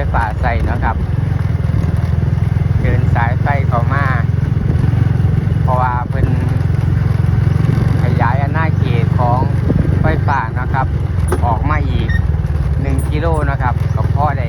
ไฟฟ้าใส่นะครับ เดินสายไฟเข้ามา เพราะว่าเป็นขยายอนาเขตของไฟฟ้านะครับ ออกมาอีก 1 กิโลนะครับกับพ่อได้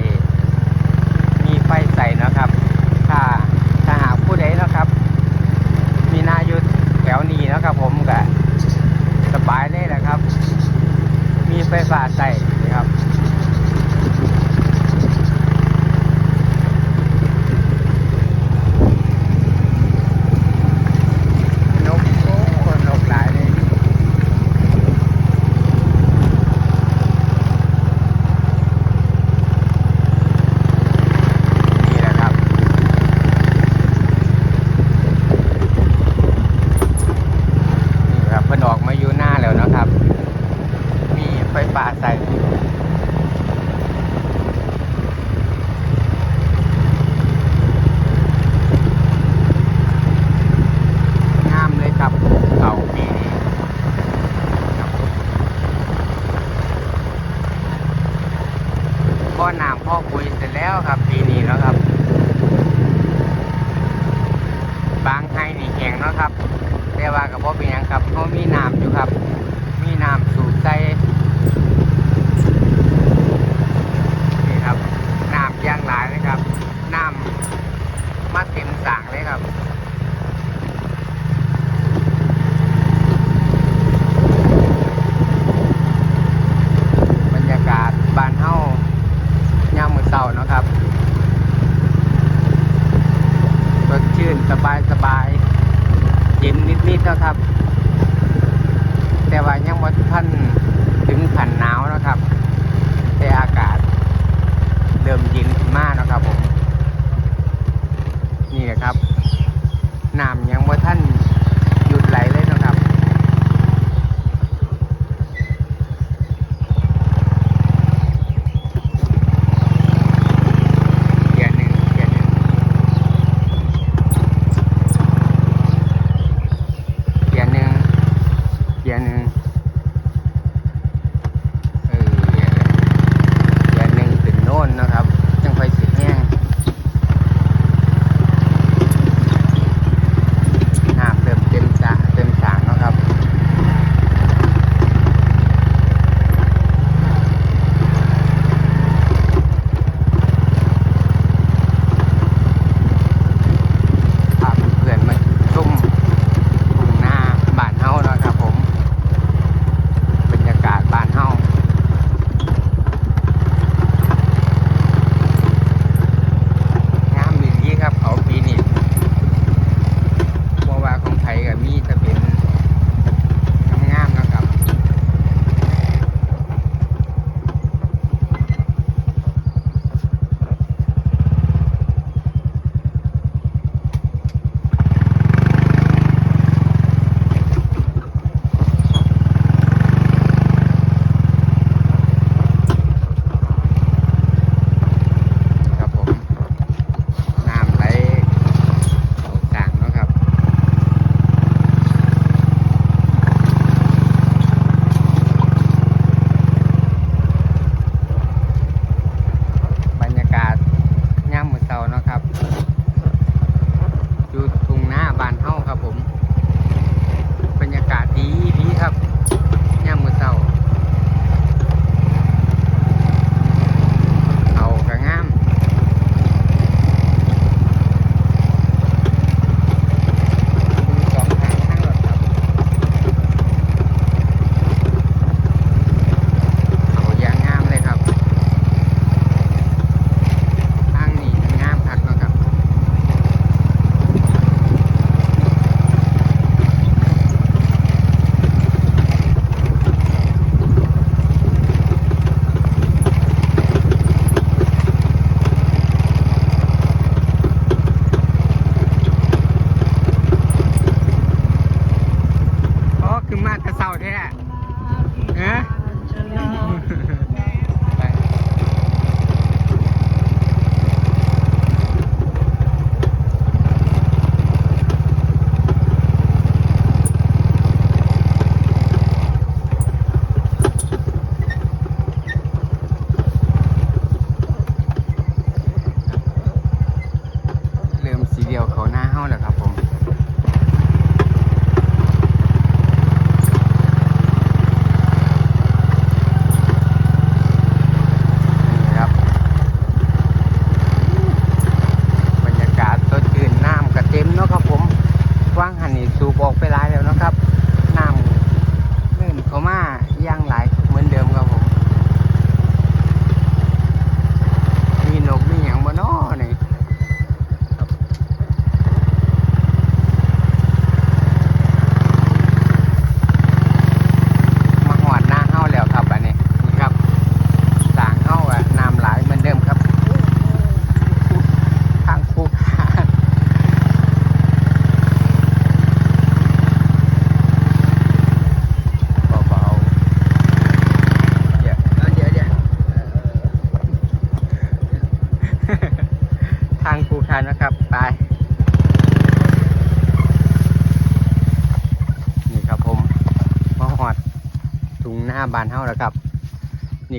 ห้งนะครับแต่ว่ากับพ่อเป็นยังครับเขามีน้ำอยู่ครับ มีน้ำสูบใจนี่ครับน้ำยางหลายนะครับน้ำมาเต็มสางเลยครับ ครับน้ำยังบ่ท่าน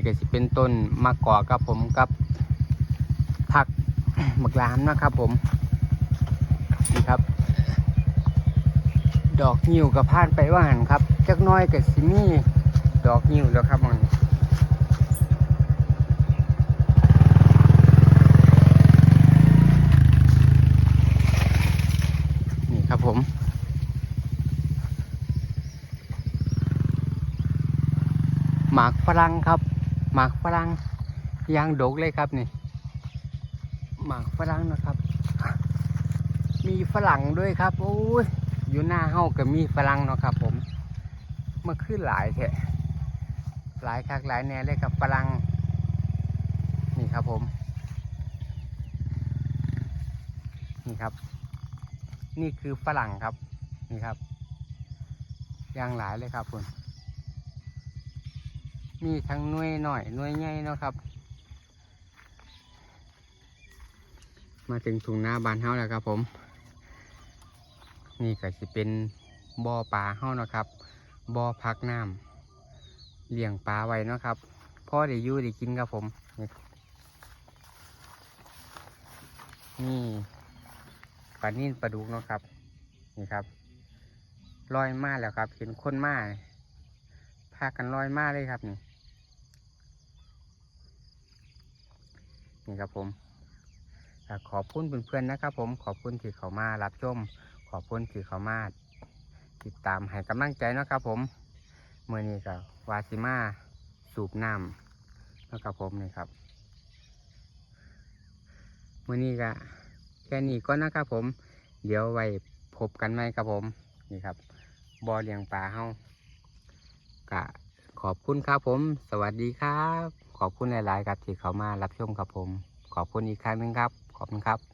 ก็สิเป็นต้นมะกอกครับผมกับผักหมึกลามนะครับผมนี่ครับ ดอกนิ้วกับผ่านไปว่าหันครับจักน้อยกับสิมีดอกนิ้วแล้วครับมันนี่ครับผมหมากฝรั่งครับ หมากฝรั่งยางดกเลยครับนี่ หมากฝรั่งนะครับ มีฝรั่งด้วยครับโอ้ยอยู่หน้าเฮาก็มีฝรั่งเนาะครับ ผมมันคือหลายแท้หลายคักหลายแน่เลยครับฝรั่งนี่ครับผม นี่ครับ นี่คือฝรั่งครับ นี่ครับยางหลายเลยครับคุณ มีทั้งหน่วยหน่อยหน่วยใหญ่เนาะครับ มาถึงถุงหน้าบานเฮาแล้วครับผม นี่ก็จะเป็นบ่อปลาเฮานะครับบ่อพักน้ำเลี้ยงปลาไว้เนาะครับพ่อได้อยู่ได้กินครับผมนี่นี่ปลานิ่นปลาดุกเนาะครับ นี่ครับลอยมาแล้วครับ เห็นคนมาพากันลอยมาเลยครับนี่ นี่ครับผมขอบคุณเพื่อนๆนะครับ ผมขอบคุณที่เขามารับชม ขอบคุณที่เขามาติดตามให้กำลังใจนะครับผมเมื่อนี้ก็วาซิมาสูบน้ำนะครับผมนี่ครับเมื่อนี้ก็แค่นี้ก็นะครับผม เดี๋ยวไว้พบกันไหมครับผมนี่ครับบ่อเลี้ยงปลาเฮากะขอบคุณครับผม สวัสดีครับ ขอบคุณหลาย ๆ ครับที่เขามารับชมครับผม ขอบคุณอีกครั้งหนึ่งครับ ขอบคุณครับ